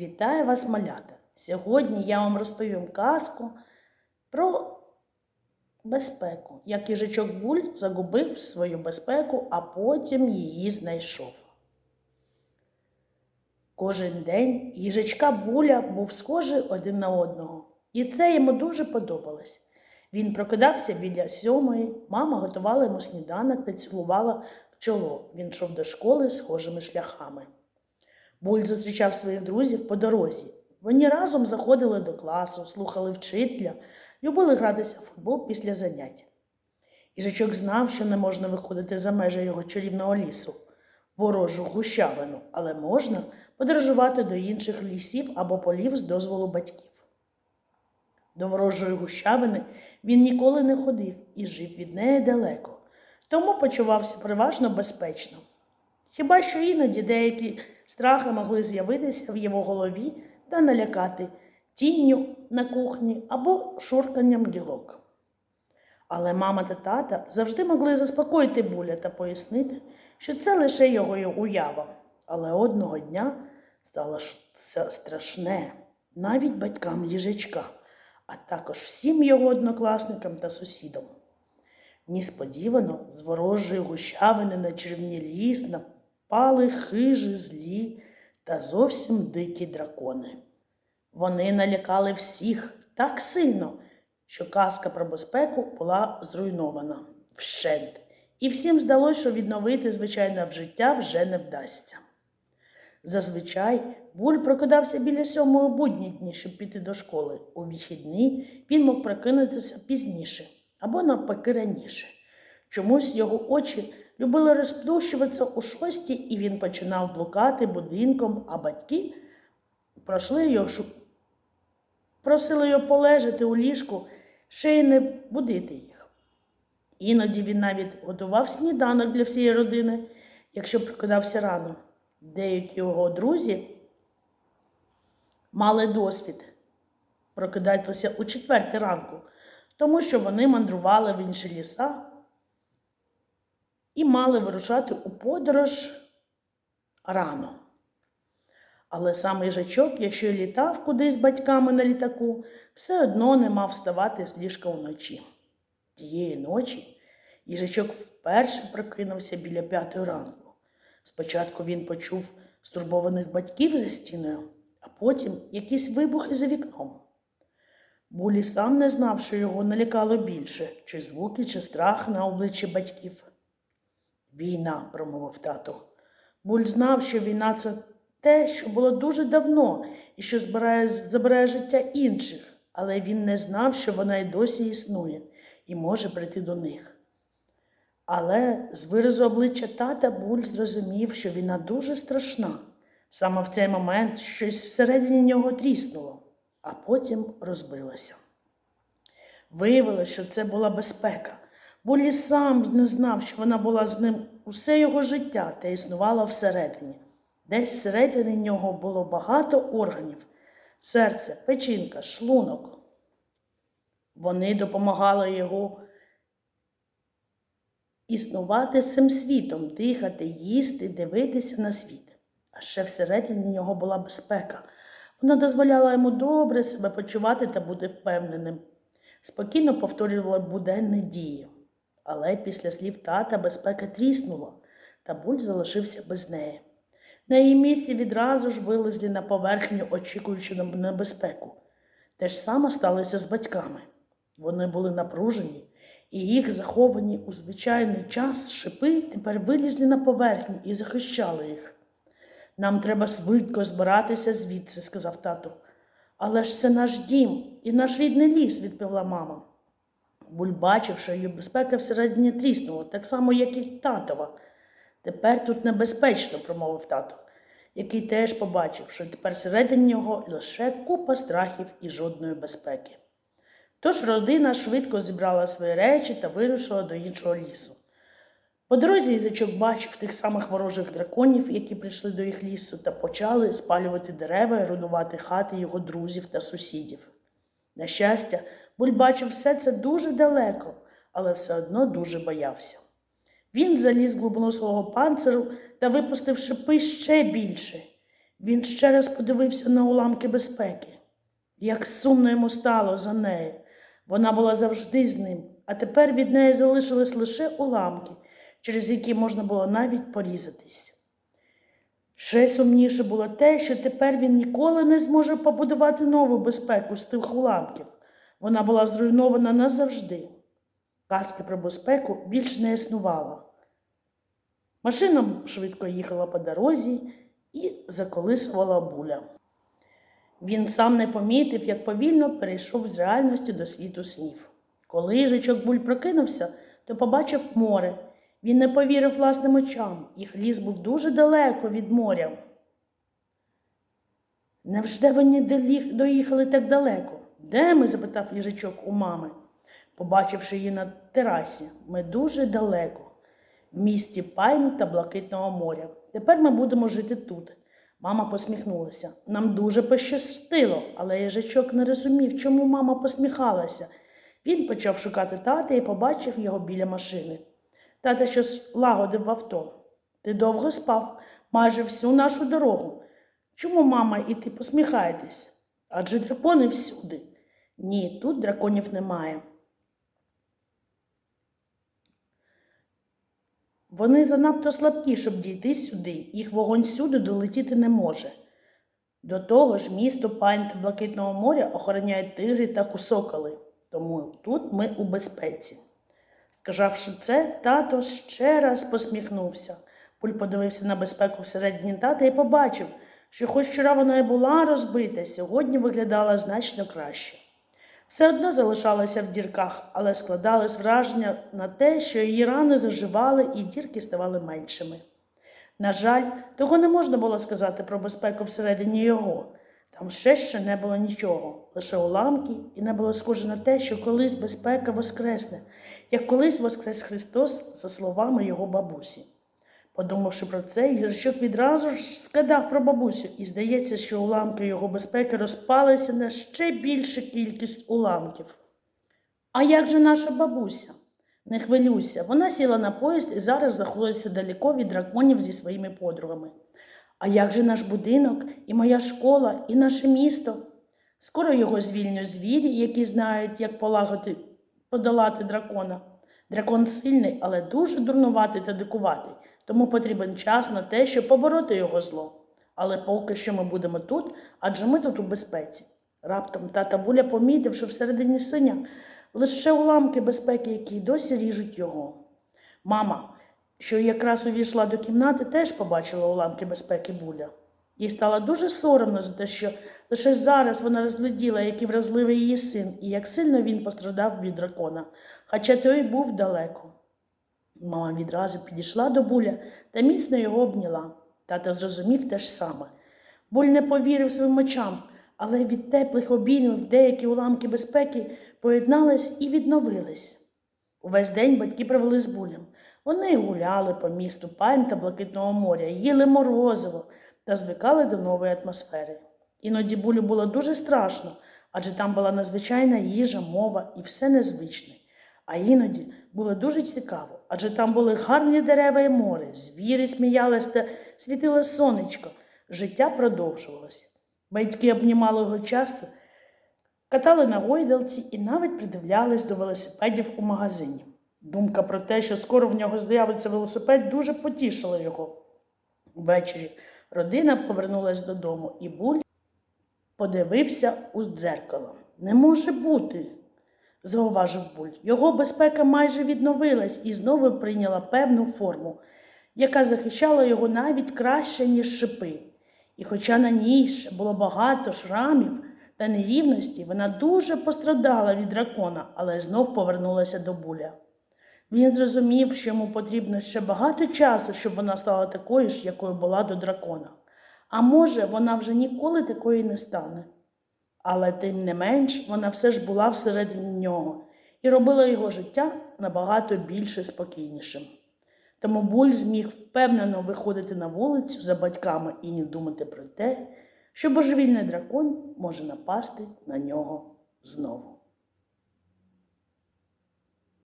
Вітаю вас, малята! Сьогодні я вам розповім казку про безпеку, як їжачок Буль загубив свою безпеку, а потім її знайшов. Кожен день їжачка Буля був схожий один на одного, і це йому дуже подобалось. Він прокидався біля сьомої, мама готувала йому сніданок та цілувала в чоло. Він йшов до школи схожими шляхами. Буль зустрічав своїх друзів по дорозі. Вони разом заходили до класу, слухали вчителя, любили гратися в футбол після занять. Їжачок знав, що не можна виходити за межі його чарівного лісу, ворожу гущавину, але можна подорожувати до інших лісів або полів з дозволу батьків. До ворожої гущавини він ніколи не ходив і жив від неї далеко, тому почувався переважно безпечно. Хіба що іноді деякі страхи могли з'явитися в його голові та налякати тінню на кухні або шурканням гілок. Але мама та тата завжди могли заспокоїти буля та пояснити, що це лише його уява. Але одного дня стало страшне навіть батькам їжачка, а також всім його однокласникам та сусідам. Несподівано з ворожої гущавини на червні ліс напали хижі злі та зовсім дикі дракони. Вони налякали всіх так сильно, що казка про безпеку була зруйнована вщент, і всім здалося, що відновити звичайне життя вже не вдасться. Зазвичай буль прокидався біля сьомої будні дні, щоб піти до школи. У вихідні він мог прокинутися пізніше або навпаки раніше. Чомусь його очі любили розплющуватися у шості, і він починав блукати будинком, а батьки пройшли його, просили його полежати у ліжку, ще й не будити їх. Іноді він навіть готував сніданок для всієї родини, якщо прокидався рано. Деякі його друзі мали досвід прокидатися у четвертій ранку, тому що вони мандрували в інші ліса і мали вирушати у подорож рано. Але сам їжачок, якщо літав кудись з батьками на літаку, все одно не мав вставати з ліжка вночі. Тієї ночі їжачок вперше прокинувся біля п'ятої ранку. Спочатку він почув стурбованих батьків за стіною, а потім якісь вибухи за вікном. Булі сам не знав, що його налякало більше, чи звуки, чи страх на обличчі батьків. Війна, промовив тато. Буль знав, що війна це те, що було дуже давно і що збирає, забирає життя інших, але він не знав, що вона й досі існує і може прийти до них. Але з виразу обличчя тата Буль зрозумів, що війна дуже страшна. Саме в цей момент щось всередині нього тріснуло, а потім розбилося. Виявилося, що це була безпека. Булі сам не знав, що вона була з ним усе його життя та існувала всередині. Десь всередині нього було багато органів серце, печінка, шлунок. Вони допомагали його існувати з цим світом, дихати, їсти, дивитися на світ. А ще всередині нього була безпека. Вона дозволяла йому добре себе почувати та бути впевненим. Спокійно повторювала буденні дії. Але після слів тата безпека тріснула, та буль залишився без неї. На її місці відразу ж вилезли на поверхню, очікуючи на небезпеку. Те ж саме сталося з батьками. Вони були напружені, і їх заховані у звичайний час шипи тепер вилізли на поверхню і захищали їх. Нам треба швидко збиратися звідси, сказав тато. Але ж це наш дім і наш рідний ліс, відповіла мама. Буль бачив, що її безпека всередині тріснула, так само, як і татова. Тепер тут небезпечно, промовив тато, який теж побачив, що тепер всередині нього лише купа страхів і жодної безпеки. Тож родина швидко зібрала свої речі та вирушила до іншого лісу. По дорозі їжачок бачив тих самих ворожих драконів, які прийшли до їх лісу, та почали спалювати дерева і руйнувати хати його друзів та сусідів. На щастя, Буль бачив все це дуже далеко, але все одно дуже боявся. Він заліз в глибину свого панциру та випустив шипи ще більше. Він ще раз подивився на уламки безпеки. Як сумно йому стало за нею. Вона була завжди з ним, а тепер від неї залишились лише уламки, через які можна було навіть порізатись. Ще сумніше було те, що тепер він ніколи не зможе побудувати нову безпеку з тих уламків. Вона була зруйнована назавжди. Казки про безпеку більш не існувало. Машина швидко їхала по дорозі і заколисувала буля. Він сам не помітив, як повільно перейшов з реальності до світу снів. Коли їжачок буль прокинувся, то побачив море. Він не повірив власним очам, їх ліс був дуже далеко від моря. Невже вони доїхали так далеко? Де ми? запитав їжачок у мами, побачивши її на терасі. Ми дуже далеко, в місті Пальм та Блакитного моря. Тепер ми будемо жити тут. Мама посміхнулася. Нам дуже пощастило, але їжачок не розумів, чому мама посміхалася. Він почав шукати тата і побачив його біля машини. Тата щось лагодив в авто. Ти довго спав, майже всю нашу дорогу. Чому мама і ти посміхаєтесь? Адже дракони всюди. Ні, тут драконів немає. Вони занадто слабкі, щоб дійти сюди, їх вогонь сюди долетіти не може. До того ж, місто Пань та Блакитного моря охороняють тигри та кусоколи, тому тут ми у безпеці. Сказавши це, тато ще раз посміхнувся. Пуль подивився на безпеку всередині тата і побачив, що хоч вчора вона і була розбита, сьогодні виглядала значно краще. Все одно залишалася в дірках, але складалось враження на те, що її рани заживали і дірки ставали меншими. На жаль, того не можна було сказати про безпеку всередині його. Там ще ще не було нічого, лише уламки, і не було схоже на те, що колись безпека воскресне, як колись воскрес Христос, за словами його бабусі. Подумавши про це, Гірщук відразу ж згадав про бабусю, і здається, що уламки його безпеки розпалися на ще більшу кількість уламків. А як же наша бабуся? Не хвилюйся, вона сіла на поїзд і зараз знаходиться далеко від драконів зі своїми подругами. А як же наш будинок, і моя школа, і наше місто? Скоро його звільнять звірі, які знають, як полагати, подолати дракона. Дракон сильний, але дуже дурнуватий та дикуватий, тому потрібен час на те, щоб побороти його зло. Але поки що ми будемо тут, адже ми тут у безпеці. Раптом тата Буля помітив, що всередині синя лише уламки безпеки, які досі ріжуть його. Мама, що якраз увійшла до кімнати, теж побачила уламки безпеки Буля. Їй стало дуже соромно за те, що лише зараз вона розгляділа, який вразливий її син і як сильно він пострадав від дракона, хоча той був далеко. Мама відразу підійшла до буля та міцно його обняла. Тато зрозумів те ж саме. Буль не повірив своїм очам, але від теплих обіймів деякі уламки безпеки поєднались і відновились. Увесь день батьки провели з булем. Вони гуляли по місту Пальм та Блакитного моря, їли морозиво та звикали до нової атмосфери. Іноді булю було дуже страшно, адже там була надзвичайна їжа, мова і все незвичне. А іноді було дуже цікаво, адже там були гарні дерева і море, звірі сміялись та світило сонечко. Життя продовжувалося. Батьки обнімали його часто, катали на гойдалці і навіть придивлялись до велосипедів у магазині. Думка про те, що скоро в нього з'явиться велосипед, дуже потішила його. Ввечері родина повернулась додому, і буль подивився у дзеркало. Не може бути, зауважив буль. Його безпека майже відновилась і знову прийняла певну форму, яка захищала його навіть краще, ніж шипи. І хоча на ній було багато шрамів та нерівності, вона дуже пострадала від дракона, але знов повернулася до буля. Він зрозумів, що йому потрібно ще багато часу, щоб вона стала такою ж, якою була до дракона. А може, вона вже ніколи такою не стане. Але тим не менш вона все ж була всередині нього і робила його життя набагато більше спокійнішим. Тому буль зміг впевнено виходити на вулицю за батьками і не думати про те, що божевільний дракон може напасти на нього знову.